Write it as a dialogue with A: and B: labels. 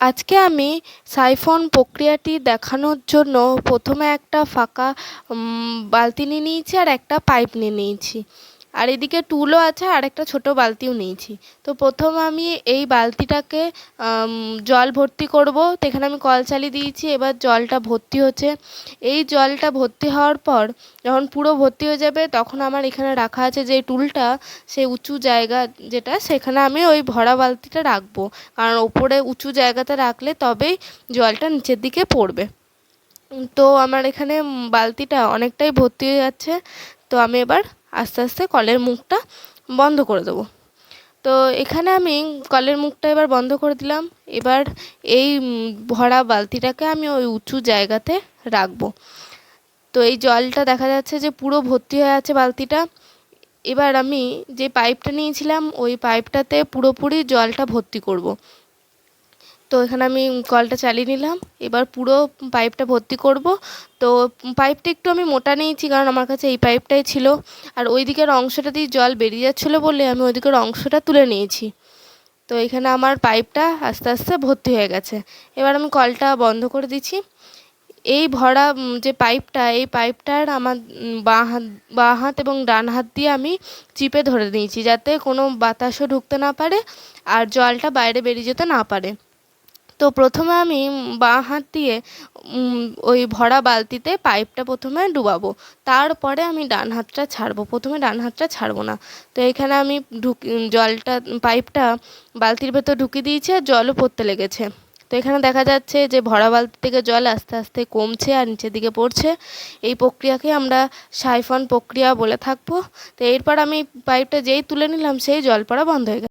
A: আজকে আমি সাইফন প্রক্রিয়াটি দেখানোর জন্য প্রথমে একটা ফাঁকা বালতি নিয়ে নিয়েছি আর একটা পাইপ নিয়ে নিয়েছি। আর এদিকে টুলও আছে, আর একটা ছোটো বালতিও নিয়েছি। তো প্রথম আমি এই বালতিটাকে জল ভর্তি করব। তো এখানে আমি কল চালিয়ে দিয়েছি। এবার জলটা ভর্তি হচ্ছে। এই জলটা ভর্তি হওয়ার পর যখন পুরো ভর্তি হয়ে যাবে, তখন আমার এখানে রাখা আছে যে টুলটা, সে উঁচু জায়গা যেটা, সেখানে আমি ওই ভরা বালতিটা রাখব। কারণ ওপরে উঁচু জায়গাতে রাখলে তবেই জলটা নিচের দিকে পড়বে। তো আমার এখানে বালতিটা অনেকটাই ভর্তি হয়ে যাচ্ছে। তো আমি এবার আস্তে আস্তে কলের মুখটা বন্ধ করে দেবো। তো এখানে আমি কলের মুখটা এবার বন্ধ করে দিলাম। এবার এই ভরা বালতিটাকে আমি ওই উঁচু জায়গাতে রাখব। তো এই জলটা দেখা যাচ্ছে যে পুরো ভর্তি হয়ে আছে বালতিটা। এবার আমি যে পাইপটা নিয়েছিলাম, ওই পাইপটাতে পুরোপুরি জলটা ভর্তি করব। তো এখানে আমি কলটা চালিয়ে নিলাম। এবার পুরো পাইপটা ভর্তি করব। তো পাইপটা একটু আমি মোটা নিয়েছি, কারণ আমার কাছে এই পাইপটাই ছিল। আর ওই দিকের অংশটা দিয়ে জল বেরিয়ে যাচ্ছিল বলে আমি ওই দিকের অংশটা তুলে নিয়েছি। তো এখানে আমার পাইপটা আস্তে আস্তে ভর্তি হয়ে গেছে। এবার আমি কলটা বন্ধ করে দিচ্ছি। এই ভরা যে পাইপটা, এই পাইপটার আমার বাঁ হাত বাঁ হাত এবং ডান হাত দিয়ে আমি চিপে ধরে নিয়েছি, যাতে কোনো বাতাসও ঢুকতে না পারে আর জলটা বাইরে বেরিয়ে যেতে না পারে। তো প্রথমে আমি বাঁ হাত দিয়ে ওই ভরা বালতিতে পাইপটা প্রথমে ডুবাবো। তারপরে আমি ডান হাতটা ছাড়বো। প্রথমে ডান হাতটা ছাড়বো না। তো এখানে আমি ঢুক, জলটা, পাইপটা বালতির ভেতর ঢুকিয়ে দিয়েছি আর জলও পড়তে লেগেছে। তো এখানে দেখা যাচ্ছে যে ভরা বালতি থেকে জল আস্তে আস্তে কমছে আর নিচের দিকে পড়ছে। এই প্রক্রিয়াকে আমরা সাইফন প্রক্রিয়া বলে থাকব। তো এরপর আমি পাইপটা যেই তুলে নিলাম, সেই জল পড়া বন্ধ হয়ে গেছে।